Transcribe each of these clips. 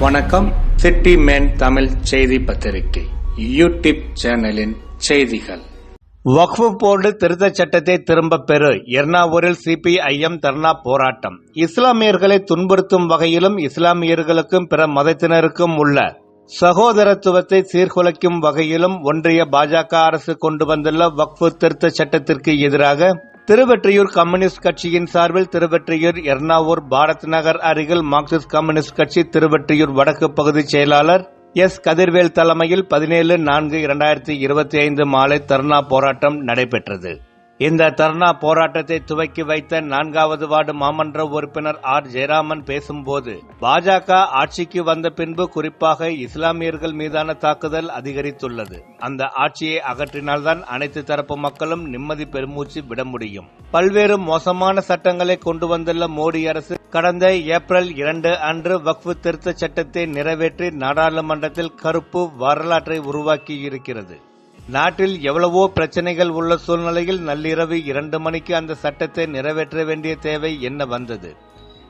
வணக்கம். City man Tamil செய்தி பத்திரிகை. யூடியூப் சேனலின் செய்திகள். வக்ஃபு போர்டு திருத்தச் சட்டத்தை திரும்பப் பெறு. எர்ணாவூரில் சிபிஐஎம் தர்ணா போராட்டம். இஸ்லாமியர்களை துன்புறுத்தும் வகையிலும் இஸ்லாமியர்களுக்கும் பிற மதத்தினருக்கும் உள்ள சகோதரத்துவத்தை சீர்குலைக்கும் வகையிலும் ஒன்றிய பாஜக அரசு கொண்டு வந்துள்ள வக்ஃபு திருத்தச் சட்டத்திற்கு எதிராக திருவெற்றியூர் கம்யூனிஸ்ட் கட்சியின் சார்பில் திருவெற்றியூர் எர்ணாவூர் பாரத் நகர் அருகில் மார்க்சிஸ்ட் கம்யூனிஸ்ட் கட்சி திருவெற்றியூர் வடக்கு பகுதி செயலாளர் எஸ். கதிர்வேல் தலைமையில் பதினேழு நான்கு இரண்டாயிரத்தி இருபத்தி ஐந்து மாலை தர்ணா போராட்டம் நடைபெற்றது. இந்த தர்ணா போராட்டத்தை துவக்கி வைத்த நான்காவது வார்டு மாமன்ற உறுப்பினர் ஆர். ஜெயராமன் பேசும்போது பாஜக ஆட்சிக்கு வந்த பின்பு குறிப்பாக இஸ்லாமியர்கள் மீதான தாக்குதல் அதிகரித்துள்ளது. அந்த ஆட்சியை அகற்றினால்தான் அனைத்து தரப்பு மக்களும் நிம்மதி பெருமூச்சு விட முடியும். பல்வேறு மோசமான சட்டங்களை கொண்டு வந்துள்ள மோடி அரசு கடந்த ஏப்ரல் இரண்டு அன்று வக்ஃபு திருத்த சட்டத்தை நிறைவேற்றி நாடாளுமன்றத்தில் கருப்பு வரலாற்றை உருவாக்கியிருக்கிறது. நாட்டில் எவ்வளவோ பிரச்சனைகள் உள்ள சூழ்நிலையில் நள்ளிரவு இரண்டு மணிக்கு அந்த சட்டத்தை நிறைவேற்ற வேண்டிய தேவை என்ன வந்தது?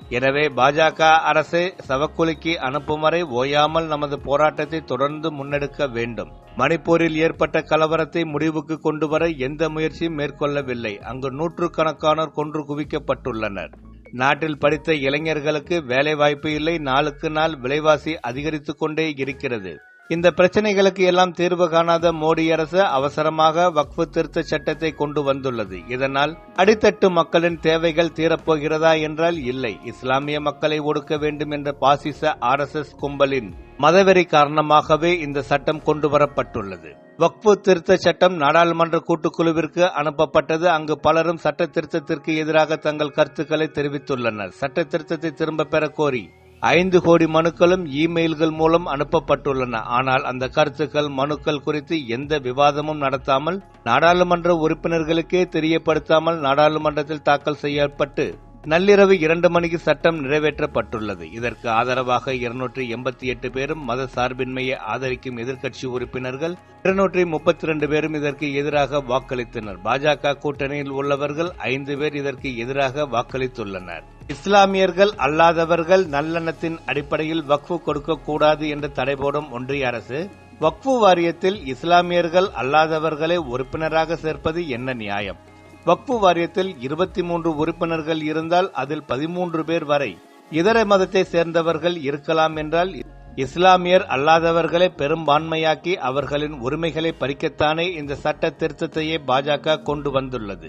எனவே பாஜக அரசை சவக்குலிக்கு அனுப்பும் வரை ஓயாமல் நமது போராட்டத்தை தொடர்ந்து முன்னெடுக்க வேண்டும். மணிப்பூரில் ஏற்பட்ட கலவரத்தை முடிவுக்கு கொண்டு வர எந்த முயற்சியும் மேற்கொள்ளவில்லை. அங்கு நூற்றுக்கணக்கானோர் கொன்று குவிக்கப்பட்டுள்ளனர். நாட்டில் படித்த இளைஞர்களுக்கு வேலைவாய்ப்பு இல்லை. நாளுக்கு நாள் விலைவாசி அதிகரித்துக் கொண்டே இருக்கிறது. இந்த பிரச்சனைகளுக்கு எல்லாம் தீர்வு காணாத மோடி அரசு அவசரமாக வக்ஃபு திருத்த சட்டத்தை கொண்டு வந்துள்ளது. இதனால் அடித்தட்டு மக்களின் தேவைகள் தீரப்போகிறதா என்றால் இல்லை. இஸ்லாமிய மக்களை ஒடுக்க வேண்டும் என்ற பாசிச ஆர் எஸ் எஸ் கும்பலின் மதவெறி காரணமாகவே இந்த சட்டம் கொண்டு வரப்பட்டுள்ளது. வக்ஃபு திருத்த சட்டம் நாடாளுமன்ற கூட்டுக்குழுவிற்கு அனுப்பப்பட்டது. அங்கு பலரும் சட்ட திருத்தத்திற்கு எதிராக தங்கள் கருத்துக்களை தெரிவித்துள்ளனர். சட்ட திருத்தத்தை திரும்ப பெற கோரி ஐந்து கோடி மனுக்களும் இமெயில்கள் மூலம் அனுப்பப்பட்டுள்ளன. ஆனால் அந்த கருத்துக்கள் மனுக்கள் குறித்து எந்த விவாதமும் நடத்தாமல் நாடாளுமன்ற உறுப்பினர்களுக்கே தெரியப்படுத்தாமல் நாடாளுமன்றத்தில் தாக்கல் செய்யப்பட்டு நள்ளிரவு இரண்டு மணிக்கு சட்டம் நிறைவேற்றப்பட்டுள்ளது. இதற்கு ஆதரவாக இருநூற்றி எண்பத்தி எட்டு பேரும் மத சார்பின்மையை ஆதரிக்கும் எதிர்க்கட்சி உறுப்பினர்கள் இருநூற்றி முப்பத்தி இரண்டு பேரும் இதற்கு எதிராக வாக்களித்தனர். பாஜக கூட்டணியில் உள்ளவர்கள் ஐந்து பேர் இதற்கு எதிராக வாக்களித்துள்ளனர். இஸ்லாமியர்கள் அல்லாதவர்கள் நல்லெண்ணத்தின் அடிப்படையில் வக்ஃபு கொடுக்கக்கூடாது என்று தடை போடும் ஒன்றிய அரசு வக்ஃபு வாரியத்தில் இஸ்லாமியர்கள் அல்லாதவர்களை உறுப்பினராக சேர்ப்பது என்ன நியாயம்? வக்ஃபு வாரியத்தில் இருபத்தி மூன்று உறுப்பினர்கள் இருந்தால் அதில் பதிமூன்று பேர் வரை இதர மதத்தை சேர்ந்தவர்கள் இருக்கலாம் என்றால் இஸ்லாமியர் அல்லாதவர்களை பெரும்பான்மையாக்கி அவர்களின் உரிமைகளை பறிக்கத்தானே இந்த சட்ட திருத்தத்தையே பாஜக கொண்டு வந்துள்ளது.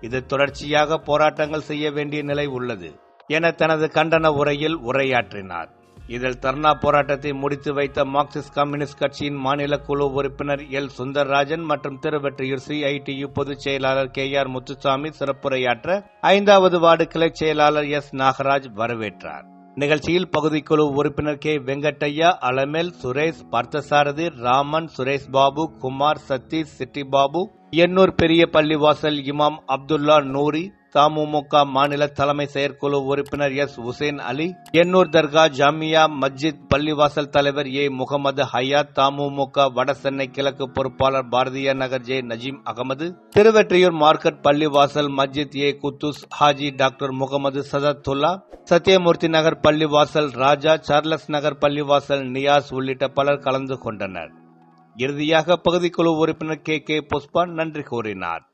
இது தொடர்ச்சியாக போராட்டங்கள் செய்ய வேண்டிய நிலை உள்ளது என தனது கண்டன உரையில் உரையாற்றினார். இதில் தர்ணா போராட்டத்தை முடித்து வைத்த மார்க்சிஸ்ட் கம்யூனிஸ்ட் கட்சியின் மாநில குழு உறுப்பினர் எல். சுந்தர்ராஜன் மற்றும் திருவெற்றியூர் சிஐடியு பொதுச் செயலாளர் கே. ஆர். முத்துசாமி சிறப்புரையாற்ற ஐந்தாவது வார்டு கிளை செயலாளர் எஸ். நாகராஜ் வரவேற்றார். நிகழ்ச்சியில் பகுதிக்குழு உறுப்பினர் கே. வெங்கட்டையா அலமேல் சுரேஷ் பார்த்தசாரதி ராமன் சுரேஷ் பாபு குமார் சதீஷ் சிட்டி பாபு எண்ணூர் பெரிய பள்ளிவாசல் இமாம் அப்துல்லா நூரி தமுமுக மாநில தலைமை செயற்குழு உறுப்பினர் எஸ். உசேன் அலி எண்ணூர் தர்கா ஜாமியா மஸ்ஜித் பள்ளிவாசல் தலைவர் ஏ. முகமது ஹயாத் தமுமுக வட சென்னை கிழக்கு பொறுப்பாளர் பாரதிய நகர் ஜே. நஜீம் அகமது திருவெற்றியூர் மார்க்கெட் பள்ளிவாசல் மஸ்ஜித் ஏ. குத்துஸ் ஹாஜி டாக்டர் முகமது சதத்துல்லா சத்தியமூர்த்தி நகர் பள்ளிவாசல் ராஜா சார்லஸ் நகர் பள்ளிவாசல் நியாஸ் உள்ளிட்ட பலர் கலந்து கொண்டனர். இறுதியாக பகுதிக்குழு உறுப்பினர் கே கே புஷ்பன் நன்றி கூறினார்.